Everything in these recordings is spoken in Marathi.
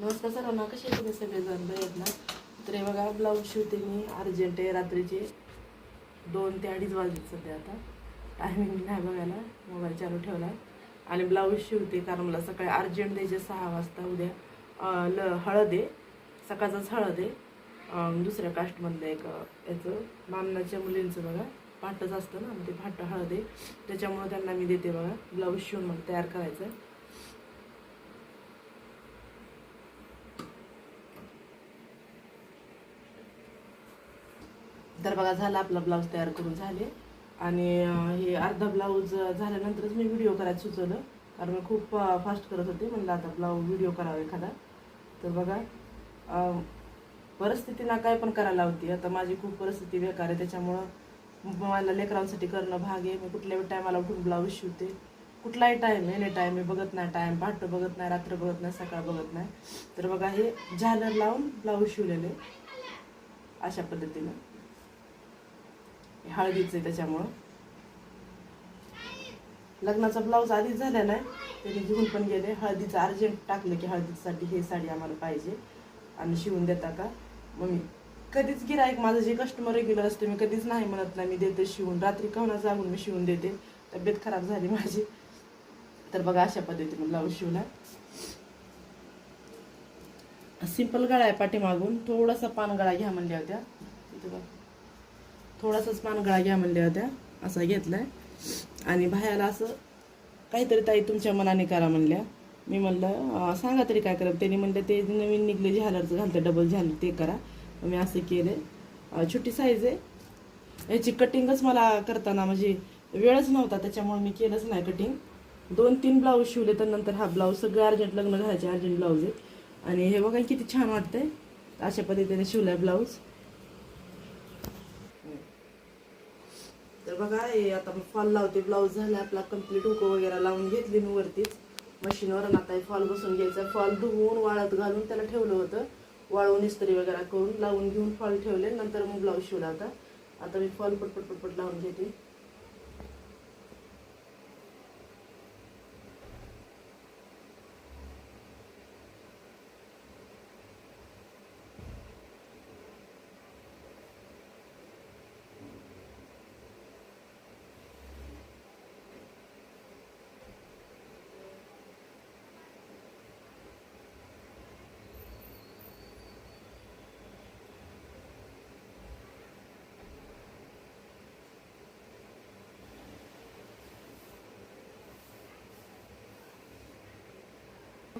नमस्कार सर्वांना कसे तुम्ही सगळेजण बरे आहेत ना? तर हे बघा ब्लाऊज शिवते मी. अर्जंट आहे रात्रीचे. दोन ते अडीच वाजले सध्या आता. टायमिंग नाही बघायला. मोबाईल चालू ठेवला. आणि ब्लाऊज शिवते कारण मला सकाळी अर्जंट द्यायचे सहा वाजता. उद्या ल हळद आहे. सकाळचाच हळद आहे. दुसऱ्या कास्टमधलं एक याचं मामनाच्या मुलींचं बघा. फाटच असतं ना मग ते फाट हळद आहे. त्याच्यामुळं त्यांना मी देते बघा. ब्लाऊज शिवून मग तयार करायचं. तर बघा झाला आपला ब्लाऊज तयार करून झाले. आणि हे अर्धा ब्लाऊज झाल्यानंतरच मी व्हिडिओ करायला सुचवलं. कारण मी खूप फास्ट करत होते. म्हणलं आता ब्लाऊज व्हिडिओ करावा एखादा. तर बघा परिस्थिती ना काय पण करायला होती आता माझी खूप परिस्थिती बेकार आहे. त्याच्यामुळं मला लेकरांसाठी करणं भाग आहे. मी कुठल्याही टायमाला उठून ब्लाऊज शिवते कुठलाही टाईम एनी टाईम मी बघत नाही टाईम पहाट बघत नाही रात्र बघत नाही सकाळ बघत नाही. तर बघा हे झालर लावून ब्लाऊज शिवलेले. अशा पद्धतीनं. हळदीचं आहे त्याच्यामुळं. लग्नाचा ब्लाऊज आधीच झालेला आहे. त्याने घेऊन पण गेले. हळदीचं अर्जंट टाकलं की हळदीसाठी हे साडी आम्हाला पाहिजे. आणि शिवून देता का मग मी कधीच गिरायक माझं जे कस्टमर रेग्युलर असते मी कधीच नाही म्हणत नाही मी देते शिवून. रात्री कवना जागून मी शिवून देते. तब्येत खराब झाली माझी. तर बघा अशा पद्धतीने ब्लाऊज शिवला सिंपल गळा आहे पाठीमागून. थोडासा पानगळा घ्या म्हणल्या होत्या. बघा. थोडासाच पानगळा घ्या म्हणल्या होत्या. असा घेतलाय. आणि बाह्याला असं काहीतरी ताई तुमच्या मनाने करा म्हणल्या. मी म्हणलं सांगा तरी काय करा. त्यांनी म्हणलं ते नवीन निघले झालरचं घालतं डबल झालं ते करा. मी असं केले. छोटी साईज आहे. याची कटिंगच मला करताना म्हणजे वेळच नव्हता त्याच्यामुळे मी केलंच नाही कटिंग दोन तीन ब्लाऊज शिवले तर नंतर हा ब्लाऊज सगळं अर्जंट लग्न घालायचे अर्जंट ब्लाऊज आहे आणि हे बघा किती छान वाटतंय. अशा पद्धतीने शिवलाय ब्लाऊज बघा हे आता मी फॉल लावते. ब्लाऊज झाला आपला कंप्लीट हुकं वगैरे लावून घेतली मी वरतीच. मशीनवर आणि आता हे फॉल बसून घ्यायचा. फॉल धुवून वाळत घालून त्याला ठेवलं होतं. वाळवून इस्त्री वगैरे करून लावून घेऊन फॉल ठेवले. नंतर मग ब्लाऊज शिवला होता. आता मी फॉल पटपट पटपट लावून घेते.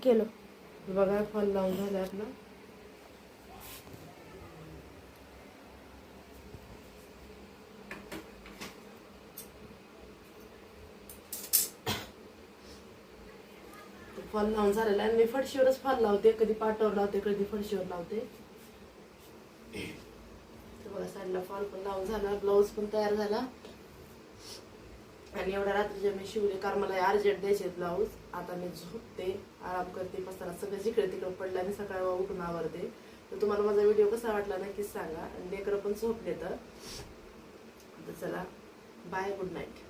केलं. बघा फॉल लावून झाला आपला. फॉल लावून झालेला आहे. आणि मी फडशीवरच फॉल लावते. कधी पाटावर लावते कधी फडशीवर लावते. बघा साईडला फॉल पण लावून झाला. ब्लाऊज पण तयार झाला. आणि एवढ्या रात्रीचे मी शिवले कारण मला अर्जंट द्यायचे ब्लाऊज आता मी झोपते आराम करते पसारा सगळं जिकडे तिकडे पडलं आणि सकाळी उठून आवरते. तर तुम्हाला माझा व्हिडिओ कसा वाटला नक्कीच सांगा. आणि लेकरं पण झोपले तर. तर चला बाय गुड नाईट